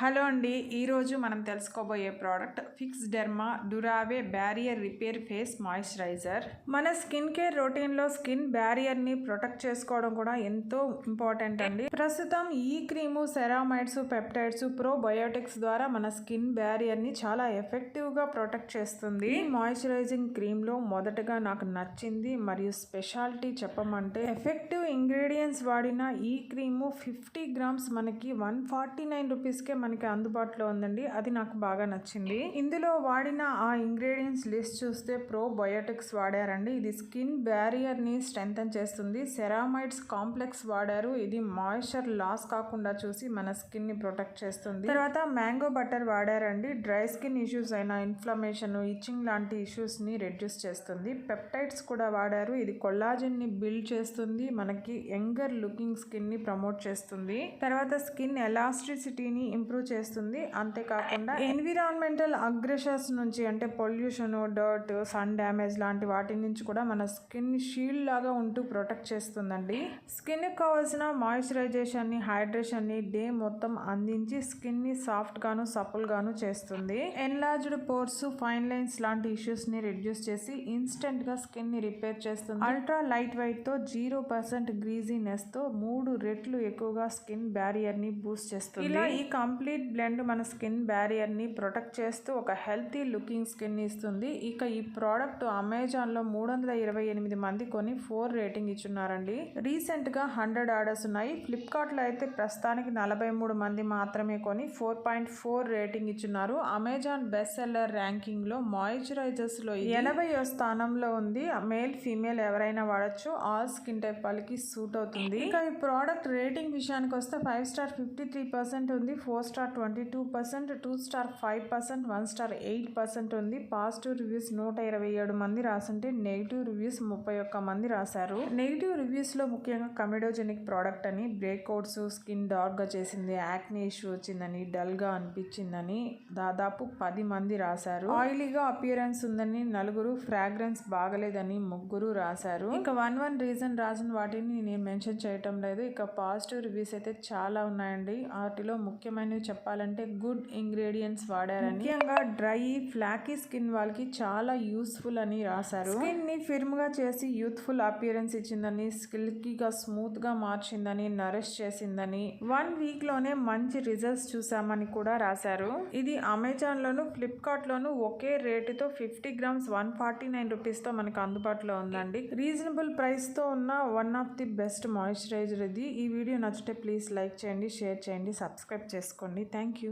Hello అండి. ఈరోజు మనం తెలుసుకోబోయే product Fixderma Durave barrier repair face moisturizer. మన స్కిన్ కేర్ రొటీన్లో స్కిన్ బ్యారియర్ని ప్రొటెక్ట్ చేసుకోవడం కూడా ఎంతో ఇంపార్టెంట్ అండి. ప్రస్తుతం ఈ క్రీము సెరామైడ్స్ పెప్టైడ్స్ ప్రోబయోటిక్స్ ద్వారా మన స్కిన్ బ్యారియర్ని చాలా ఎఫెక్టివ్గా ప్రొటెక్ట్ చేస్తుంది. ఈ మాయిశ్చరైజింగ్ క్రీమ్లో మొదటగా నాకు నచ్చింది మరియు స్పెషాలిటీ చెప్పమంటే ఎఫెక్టివ్ ఇంగ్రీడియంట్స్ వాడిన ఈ క్రీము ఫిఫ్టీ గ్రామ్స్ మనకి వన్ ఫార్టీ నైన్ రూపీస్కే మనకి అందుబాటులో ఉందండి. అది నాకు బాగా నచ్చింది. ఇందులో వాడిన ఆ ఇంగ్రీడియంట్స్ లిస్ట్ చూస్తే ప్రోబయోటిక్స్ వాడారండి. ఇది స్కిన్ బ్యారియర్ని స్ట్రెంగ్తన్ చేస్తుంది. సెరామైడ్స్ కాంప్లెక్స్ వాడారు. ఇది మాయిశ్చర్ లాస్ కాకుండా చూసి మన స్కిన్ని ప్రొటెక్ట్ చేస్తుంది. తర్వాత మ్యాంగో బటర్ వాడారండి. డ్రై స్కిన్ ఇష్యూస్ అయిన ఇన్ఫ్లమేషన్ ఇచ్చింగ్ లాంటి ఇష్యూస్ని రెడ్యూస్ చేస్తుంది. పెప్టైడ్స్ కూడా వాడారు. ఇది కొల్లాజిన్ని బిల్డ్ చేస్తుంది. మనకి యంగర్ లుకింగ్ స్కిన్ని ప్రమోట్ చేస్తుంది. తర్వాత స్కిన్ ఎలాస్టిసిటీని ఇంప్రూవ్ చేస్తుంది. అంతేకాకుండా ఎన్విరాన్మెంటల్ అగ్రెషన్స్ నుంచి అంటే పొల్యూషన్ డర్ట్ సన్ డ్యామేజ్ లాంటి వాటి నుంచి కూడా మన స్కిన్ షీల్డ్ లాగా ఉంటూ ప్రొటెక్ట్ చేస్తుందండి. స్కిన్ కావాల్సిన మాయిశ్చరైజేషన్ని హైడ్రేషన్ని హైడ్రేషన్ని డే మొత్తం అందించి స్కిన్ని సాఫ్ట్గాను సాఫ్ట్ గాను చేస్తుంది. ఎన్లార్జ్డ్ పోర్స్ ఫైన్ లైన్స్ లాంటి ఇష్యూస్ని రిడ్యూస్ చేసి ఇన్స్టెంట్గా స్కిన్ని స్కిన్ని రిపేర్ చేస్తుంది. అల్ట్రా లైట్ వెయిట్తో జీరో పర్సెంట్ గ్రీజీనెస్తో మూడు రెట్లు ఎక్కువగా స్కిన్ బ్యారియర్ని బూస్ట్ చేస్తుంది. ఇలా ఈ కంప్లీట్ బ్లెండ్ మన స్కిన్ బ్యారియర్ని ప్రొటెక్ట్ చేస్తూ ఒక హెల్తీ లుకింగ్ స్కిన్ ఇస్తుంది. ఇక ఈ ప్రోడక్ట్ అమెజాన్లో మూడు వందల ఇరవై ఎనిమిది మంది కొని ఫోర్ రేటింగ్ ఇచ్చున్నారండి. రీసెంట్గా హండ్రెడ్ ఆర్డర్స్ ఉన్నాయి. ఫ్లిప్కార్ట్లో అయితే ప్రస్తుతానికి నలభై మూడు మంది మాత్రమే కొని ఫోర్ పాయింట్ ఫోర్ రేటింగ్ ఇచ్చున్నారు. అమెజాన్ బెస్ట్ సెల్లర్ ర్యాంకింగ్లో మాయిశ్చరైజర్స్లో ఎనభై స్థానంలో ఉంది. మేల్ ఫీమేల్ ఎవరైనా వాడచ్చు. ఆల్ స్కిన్ టైప్ వాళ్ళకి సూట్ అవుతుంది. ఇంకా ఈ ప్రోడక్ట్ రేటింగ్ విషయానికి వస్తే five star fifty three percent ఉంది. Four star twenty two percent two star five percent one star eight percent ఉంది. పాజిటివ్ రివ్యూస్ నూట ఇరవై ఏడు మంది రాసుంటే నెగిటివ్ రివ్యూస్ ముప్పై ఒక్క మంది రాశారు. నెగిటివ్ రివ్యూస్లో ముఖ్యంగా కమిడోజెనిక్ ప్రోడక్ట్ అని బ్రేక్అవుట్స్ స్కిన్ డార్క్గా చేసింది యాక్నే ఇష్యూ వచ్చిందని డల్గా అనిపించిందని దాదాపు పది మంది రాశారు. ఆయిలీగా అపియరెన్స్ ఉందని నలుగురు ఫ్రాగ్రెన్స్ బాగలేదని ముగ్గురు రాశారు. ఇంకా వన్ వన్ రీజన్ రాసిన వాటిని నేను మెన్షన్ చేయటం లేదు. ఇక పాజిటివ్ రివ్యూస్ అయితే చాలా ఉన్నాయండి. వాటిలో ముఖ్యమైన చెప్పాలంటే గుడ్ ఇంగ్రీడియంట్స్ వాడారని. ముఖ్యంగా డ్రై ఫ్లాకీ స్కిన్ వాళ్ళకి చాలా యూస్ఫుల్ అని రాశారు. స్కిన్ని ఫిర్మ్గా చేసి యూత్ఫుల్ అపియరెన్స్ ఇచ్చిందని సిల్కీగా స్మూత్గా మార్చిందని నరిష్ చేసిందని వన్ వీక్లోనే మంచి రిజల్ట్స్ చూసామని కూడా రాశారు. ఇది అమెజాన్ లోను ఫ్లిప్కార్ట్ లోను ఒకే రేటుతో fifty grams one forty nine రూపీస్తో మనకు అందుబాటులో ఉందండి. రీజనబుల్ ప్రైస్తో ఉన్న one of the best moisturizer ఇది. ఈ వీడియో నచ్చితే ప్లీజ్ లైక్ చేయండి షేర్ చేయండి సబ్స్క్రైబ్ చేసుకోండి. பண்ணி தேங்க்யூ